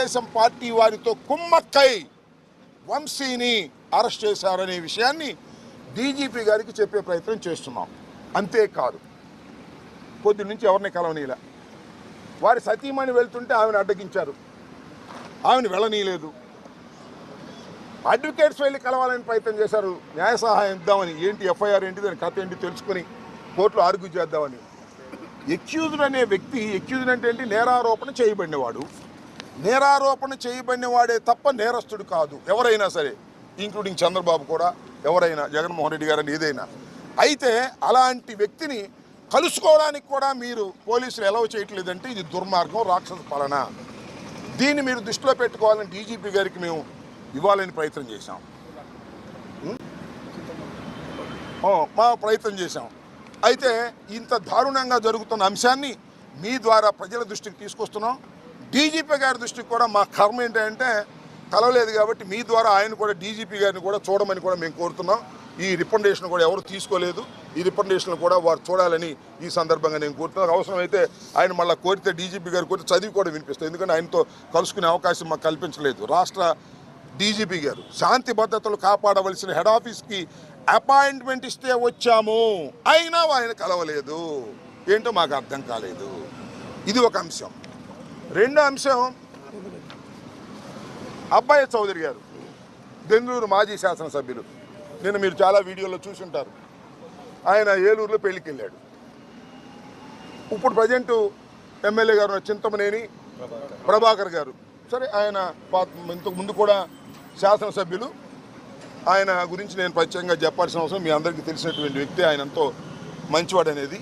Telugu Desam party వారితో కుమ్మక్కై వంశీని అరెస్ట్ చేశారనే విషయాన్ని డీజీపీ గారికి చెప్పే ప్రయత్నం చేస్తున్నాం. అంతేకాదు పొద్దు నుంచి ఎవరిని కలవనీలా వారి సతీమణి వెళ్తుంటే ఆమెను అడ్డగించారు. ఆమెను వెళ్ళనీయలేదు. అడ్వకేట్స్ వెళ్ళి కలవాలని ప్రయత్నం చేశారు. న్యాయ సహాయం ఇద్దామని ఏంటి ఎఫ్ఐఆర్ ఏంటి దాని కథ ఏంటి తెలుసుకొని కోర్టులో ఆర్గ్యూ చేద్దామని. ఎక్యూజ్డ్ అనే వ్యక్తి ఎక్యూజ్డ్ అంటే ఏంటి? నేరారోపణ చేయబడినవాడు. నేరారోపణ చేయబడినవాడే తప్ప నేరస్తుడు కాదు ఎవరైనా సరే ఇంక్లూడింగ్ చంద్రబాబు కూడా ఎవరైనా జగన్మోహన్ రెడ్డి గారని ఏదైనా. అయితే అలాంటి వ్యక్తిని కలుసుకోవడానికి కూడా మీరు పోలీసులు ఎలవ్ చేయట్లేదంటే ఇది దుర్మార్గం రాక్షస పాలన. దీన్ని మీరు దృష్టిలో పెట్టుకోవాలని డీజీపీ గారికి మేము ఇవ్వాలని ప్రయత్నం చేశాం. మా ప్రయత్నం చేశాం. అయితే ఇంత దారుణంగా జరుగుతున్న అంశాన్ని మీ ద్వారా ప్రజల దృష్టికి తీసుకొస్తున్నాం. డీజీపీ గారి దృష్టికి కూడా మా కర్మ ఏంటంటే కలవలేదు కాబట్టి మీ ద్వారా ఆయన కూడా డీజీపీ గారిని కూడా చూడమని కూడా మేము కోరుతున్నాం. ఈ రికమెండేషన్ కూడా ఎవరు తీసుకోలేదు. ఈ రికమెండేషన్ కూడా వారు చూడాలని ఈ సందర్భంగా నేను కోరుతున్నాను. అవసరమైతే ఆయన మళ్ళీ కోరితే డీజీపీ గారు కోరితే చదివి కూడా వినిపిస్తుంది ఎందుకంటే ఆయనతో కలుసుకునే అవకాశం మాకు కల్పించలేదు. రాష్ట్ర డీజీపీ గారు శాంతి భద్రతలు కాపాడవలసిన హెడ్ ఆఫీస్కి అపాయింట్మెంట్ ఇస్తే వచ్చాము. అయినా ఆయన కలవలేదు. ఏంటో మాకు అర్థం కాలేదు. ఇది ఒక అంశం. రెండో అంశం అబ్బాయి చౌదరి గారు దెందూరు మాజీ శాసనసభ్యులు. నిన్న మీరు చాలా వీడియోలో చూసుంటారు. ఆయన ఏలూరులో పెళ్ళికి వెళ్ళాడు ఇప్పుడు ప్రజెంటు ఎమ్మెల్యే గారు చింతమనేని ప్రభాకర్ గారు. సరే ఆయన పా- ఇంతకు ముందు కూడా శాసనసభ్యులు. ఆయన గురించి నేను ప్రత్యేకంగా చెప్పాల్సిన అవసరం మీ అందరికీ తెలిసినటువంటి వ్యక్తి ఆయన ఎంతో మంచివాడు అనేది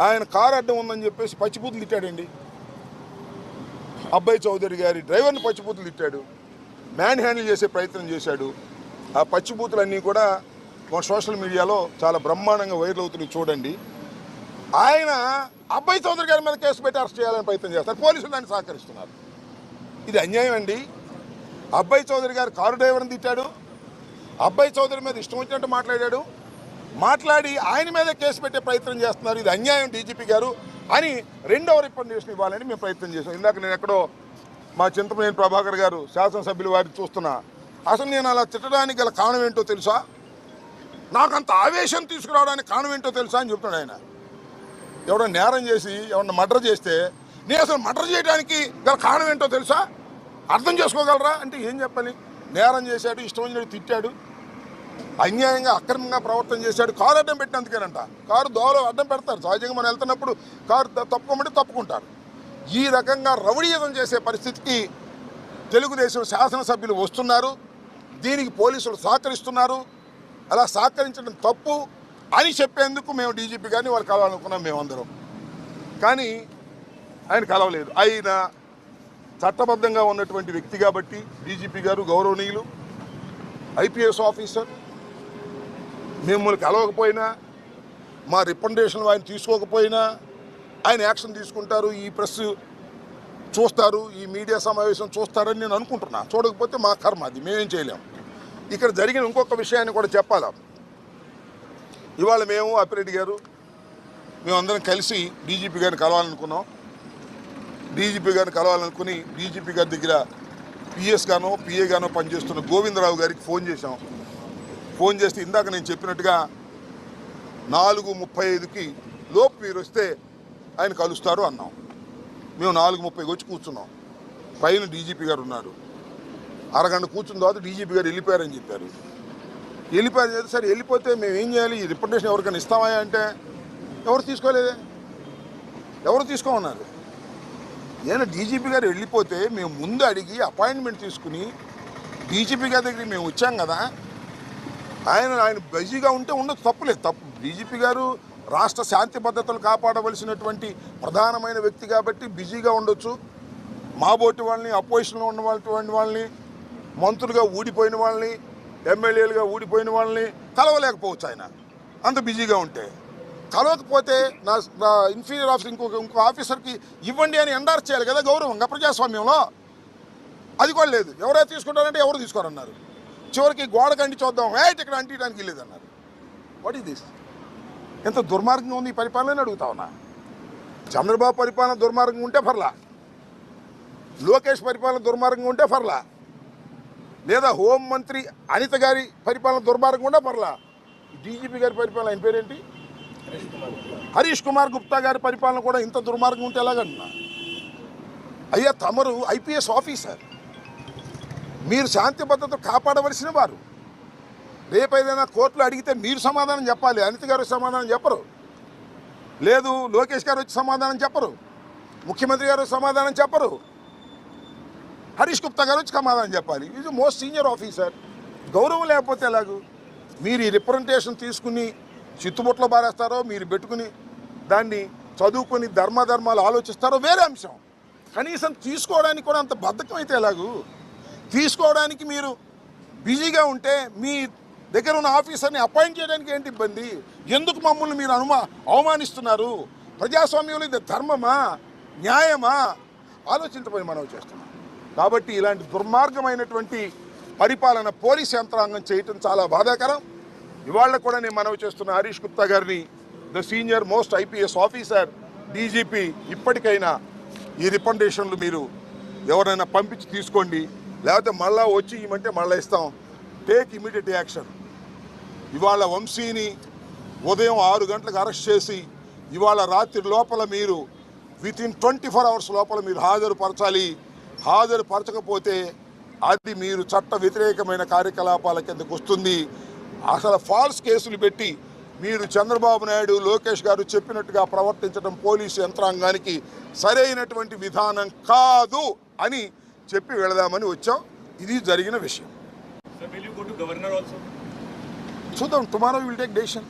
ఆయన కారు అడ్డం ఉందని చెప్పేసి పచ్చిబూతులు తిట్టాడండి. అబ్బాయి చౌదరి గారి డ్రైవర్ని పచ్చిబూతులు తిట్టాడు. మ్యాన్ హ్యాండిల్ చేసే ప్రయత్నం చేశాడు. ఆ పచ్చిబూతులన్నీ కూడా మన సోషల్ మీడియాలో చాలా బ్రహ్మాండంగా వైరల్ అవుతున్నాయి చూడండి. ఆయన అబ్బాయి చౌదరి గారి మీద కేసు పెట్టి అరెస్ట్ చేయాలని ప్రయత్నం చేస్తారు. పోలీసులు దాన్ని సహకరిస్తున్నారు. ఇది అన్యాయం అండి. అబ్బాయి చౌదరి గారు కారు డ్రైవర్ని తిట్టాడు. అబ్బాయి చౌదరి మీద ఇష్టం వచ్చినట్టు మాట్లాడాడు. మాట్లాడి ఆయన మీద కేసు పెట్టే ప్రయత్నం చేస్తున్నారు. ఇది అన్యాయం డీజీపీ గారు. అని రెండవ రిప్రజెంటేషన్ ఇవ్వాలని మేము ప్రయత్నం చేసాం ఇందాక నేను ఎక్కడో మా చింతమనేని ప్రభాకర్ గారు శాసనసభ్యులు వారిని చూస్తున్నా. అసలు నేను అలా తిట్టడానికి గల కారణం ఏంటో తెలుసా? నాకంత ఆవేశం తీసుకురావడానికి కారణం ఏంటో తెలుసా అని చెప్తున్నాడు ఆయన. ఎవడో నేరం చేసి ఎవరన్నా మర్డర్ చేస్తే నేను అసలు మర్డర్ చేయడానికి గల కారణం ఏంటో తెలుసా? అర్థం చేసుకోగలరా? అంటే ఏం చెప్పాలి? నేరం చేశాడు ఇష్టం వచ్చినట్టు తిట్టాడు. అన్యాయంగా అక్రమంగా ప్రవర్తన చేశాడు. కారు అడ్డం పెట్టినందుకేనంట. కారు దోవలో అడ్డం పెడతారు. సహజంగా మనం వెళ్తున్నప్పుడు కారు తప్పుకోమంటే తప్పుకుంటారు. ఈ రకంగా రౌడీయుధం చేసే పరిస్థితికి తెలుగుదేశం శాసనసభ్యులు వస్తున్నారు. దీనికి పోలీసులు సహకరిస్తున్నారు. అలా సహకరించడం తప్పు అని చెప్పేందుకు మేము డీజీపీ గారిని వాళ్ళు కలవాలనుకున్నాం మేమందరం. కానీ ఆయన కలవలేదు. ఆయన చట్టబద్ధంగా ఉన్నటువంటి వ్యక్తి కాబట్టి డీజీపీ గారు గౌరవనీయులు ఐపీఎస్ ఆఫీసర్ మిమ్మల్ని కలవకపోయినా మా రిప్రజెంటేషన్ ఆయన తీసుకోకపోయినా ఆయన యాక్షన్ తీసుకుంటారు ఈ ప్రెస్ చూస్తారు ఈ మీడియా సమావేశం చూస్తారని నేను అనుకుంటున్నా. చూడకపోతే మా కర్మ అది మేమేం చేయలేం. ఇక్కడ జరిగిన ఇంకొక విషయాన్ని కూడా చెప్పాలా? ఇవాళ మేము అప్పిరెడ్డి గారు మేమందరం కలిసి డీజీపీ గారిని కలవాలనుకున్నాం. డీజీపీ గారిని కలవాలనుకుని డీజీపీ గారి దగ్గర పిఎస్ గానో పిఏ గానో పనిచేస్తున్న గోవిందరావు గారికి ఫోన్ చేశాం. ఫోన్ చేస్తే ఇందాక నేను చెప్పినట్టుగా నాలుగు ముప్పై ఐదుకి లోపు మీరు వస్తే ఆయన కలుస్తారు అన్నాం. మేము నాలుగు ముప్పైకి వచ్చి కూర్చున్నాం. పైన డీజీపీ గారు ఉన్నారు. అరగంట కూర్చున్న తర్వాత డీజీపీ గారు వెళ్ళిపోయారని చెప్పారు. వెళ్ళిపోయారు చేస్తే సరే వెళ్ళిపోతే మేము ఏం చేయాలి? ఈ రిప్రజెంటేషన్ ఎవరికైనా ఇస్తామా అంటే ఎవరు తీసుకోలేదే? ఎవరు తీసుకోమన్నారు? నేను డీజీపీ గారు వెళ్ళిపోతే మేము ముందు అడిగి అపాయింట్మెంట్ తీసుకుని డీజీపీ గారి దగ్గరికి మేము వచ్చాం కదా ఆయన ఆయన బిజీగా ఉంటే ఉండదు తప్పులేదు. తప్పు. డీజీపీ గారు రాష్ట్ర శాంతి భద్రతలు కాపాడవలసినటువంటి ప్రధానమైన వ్యక్తి కాబట్టి బిజీగా ఉండొచ్చు. మాబోటి వాళ్ళని అపోజిషన్లో ఉన్న వాళ్ళని మంత్రులుగా ఊడిపోయిన వాళ్ళని ఎమ్మెల్యేలుగా ఊడిపోయిన వాళ్ళని కలవలేకపోవచ్చు ఆయన. అంత బిజీగా ఉంటే. కలవకపోతే నా నా ఇన్ఫీరియర్ ఆఫీసర్ ఇంకొక ఇంకో ఆఫీసర్కి ఇవ్వండి అని ఎండార్స్ చేయాలి కదా గౌరవంగా ప్రజాస్వామ్యంలో. అది కూడా లేదు. ఎవరైతే తీసుకుంటారంటే ఎవరు తీసుకోరన్నారు? చివరికి గోడ కండి చూద్దాం. ఏట్ ఇక్కడ అంటియడానికి వెళ్ళేదన్నారు. వాట్ ఈస్ దిస్ ఎంత దుర్మార్గంగా ఉంది ఈ పరిపాలన అడుగుతా ఉన్నా. చంద్రబాబు పరిపాలన దుర్మార్గంగా ఉంటే పర్లా. లోకేష్ పరిపాలన దుర్మార్గంగా ఉంటే పర్లా. లేదా హోం మంత్రి అనిత గారి పరిపాలన దుర్మార్గంగా ఉంటే పర్లా. డీజీపీ గారి పరిపాలన ఆయన పేరేంటి? హరీష్ కుమార్ గుప్తా గారి పరిపాలన కూడా ఇంత దుర్మార్గం ఉంటే ఎలాగంటున్నా? అయ్యా తమరు ఐపీఎస్ ఆఫీసర్. మీరు శాంతి భద్రత కాపాడవలసిన వారు. రేపు ఏదైనా కోర్టులో అడిగితే మీరు సమాధానం చెప్పాలి. అనిత గారు సమాధానం చెప్పరు. లేదు లోకేష్ గారు వచ్చి సమాధానం చెప్పరు. ముఖ్యమంత్రి గారు సమాధానం చెప్పరు. హరీష్ గుప్తా గారు వచ్చి సమాధానం చెప్పాలి. Is most senior officer. గౌరవం లేకపోతే ఎలాగూ? మీరు ఈ రిప్రజెంటేషన్ తీసుకుని చిత్తుబుట్లో బారేస్తారో మీరు పెట్టుకుని దాన్ని చదువుకొని ధర్మధర్మాలు ఆలోచిస్తారో వేరే అంశం. కనీసం తీసుకోవడానికి కూడా అంత బద్ధకం అయితే ఎలాగూ? తీసుకోవడానికి మీరు బిజీగా ఉంటే మీ దగ్గర ఉన్న ఆఫీసర్ని అపాయింట్ చేయడానికి ఏంటి ఇబ్బంది? ఎందుకు మమ్మల్ని మీరు అనుమా అవమానిస్తున్నారు? ప్రజాస్వామ్యంలో ఇది ధర్మమా? న్యాయమా? ఆలోచించబోయి మనం చేస్తున్నాం. కాబట్టి ఇలాంటి దుర్మార్గమైనటువంటి పరిపాలన పోలీస్ యంత్రాంగం చేయటం చాలా బాధాకరం. ఇవాళ కూడా నేను మనవి చేస్తున్న హరీష్ గుప్తా గారిని the senior most IPS officer DGP ఇప్పటికైనా ఈ రికమెండేషన్లు మీరు ఎవరైనా పంపించి తీసుకోండి. లేకపోతే మళ్ళా వచ్చి ఇవ్వమంటే మళ్ళీ ఇస్తాం. టేక్ ఇమీడియట్ యాక్షన్ ఇవాళ వంశీని ఉదయం ఆరు గంటలకు అరెస్ట్ చేసి ఇవాళ రాత్రి లోపల మీరు within twenty four hours లోపల మీరు హాజరుపరచాలి. హాజరుపరచకపోతే అది మీరు చట్ట వ్యతిరేకమైన కార్యకలాపాల కిందకు వస్తుంది. అసలు ఫాల్స్ కేసులు పెట్టి మీరు చంద్రబాబు నాయుడు లోకేష్ గారు చెప్పినట్టుగా ప్రవర్తించడం పోలీసు యంత్రాంగానికి సరైనటువంటి విధానం కాదు అని చెప్పి వెళదామని వచ్చాం ఇది జరిగిన విషయం Sir, will you go to governor also? చూద్దాం tomorrow will take decision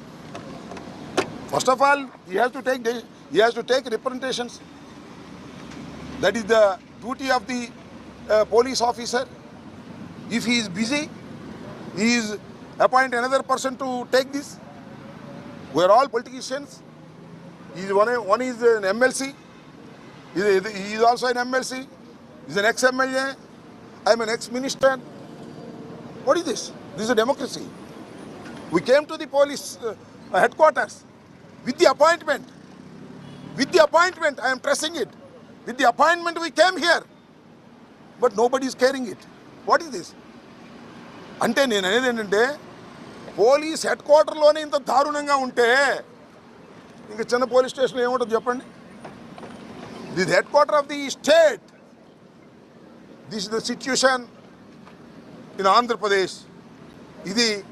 first of all he has to take he has to take representations that is the duty of the police officer if he is busy he is appoint another person to take this we are all politicians is one one is an MLC is also an MLC is He's an ex-MLA. I'm an ex-minister. What is this? This is a democracy. We came to the police uh, headquarters with the appointment. With the appointment, I am pressing it. With the appointment, we came here. But nobody is carrying it. What is this? అంటే నేను అనేది ఏంటంటే police head క్వార్టర్లోనే ఇంత దారుణంగా ఉంటే ఇంకా చిన్న police station ఏముంటుంది చెప్పండి the head quarter of the state this is the situation in Andhra Pradesh ఇది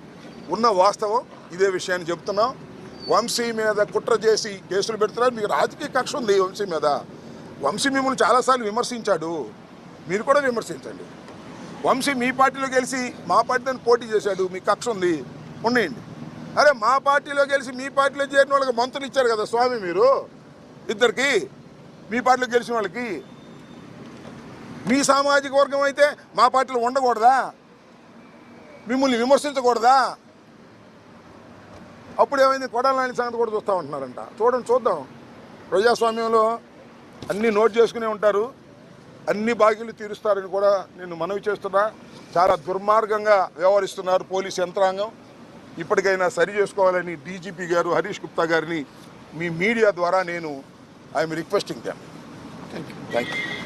ఉన్న వాస్తవం. ఇదే విషయాన్ని చెప్తున్నాం. వంశీ మీద కుట్ర చేసి కేసులు పెడుతున్నారు. మీకు రాజకీయ కక్ష ఉంది వంశీ మీద. వంశీ మిమ్మల్ని చాలాసార్లు విమర్శించాడు. మీరు కూడా విమర్శించండి. వంశీ మీ పార్టీలో గెలిచి మా పార్టీతో పోటీ చేశాడు. మీ కక్ష ఉంది. ఉండండి. అరే మా పార్టీలో గెలిచి మీ పార్టీలో చేరిన వాళ్ళకి మంత్రులు ఇచ్చారు కదా స్వామి మీరు. ఇద్దరికి. మీ పార్టీలో గెలిచిన వాళ్ళకి. మీ సామాజిక వర్గం అయితే మా పార్టీలో ఉండకూడదా? మిమ్మల్ని విమర్శించకూడదా? అప్పుడు ఏమైంది? కొడాలని సంగతి కూడా చూస్తూ ఉంటున్నారంట. చూడండి చూద్దాం. ప్రజాస్వామ్యంలో అన్నీ నోట్ చేసుకునే ఉంటారు. అన్ని బాకీలు తీరుస్తారని కూడా నేను మనవి చేస్తున్నా. చాలా దుర్మార్గంగా వ్యవహరిస్తున్నారు పోలీస్ యంత్రాంగం. ఇప్పటికైనా సరి చేసుకోవాలని డీజీపీ గారు హరీష్ గుప్తా గారిని మీ మీడియా ద్వారా నేను I'm requesting them thank you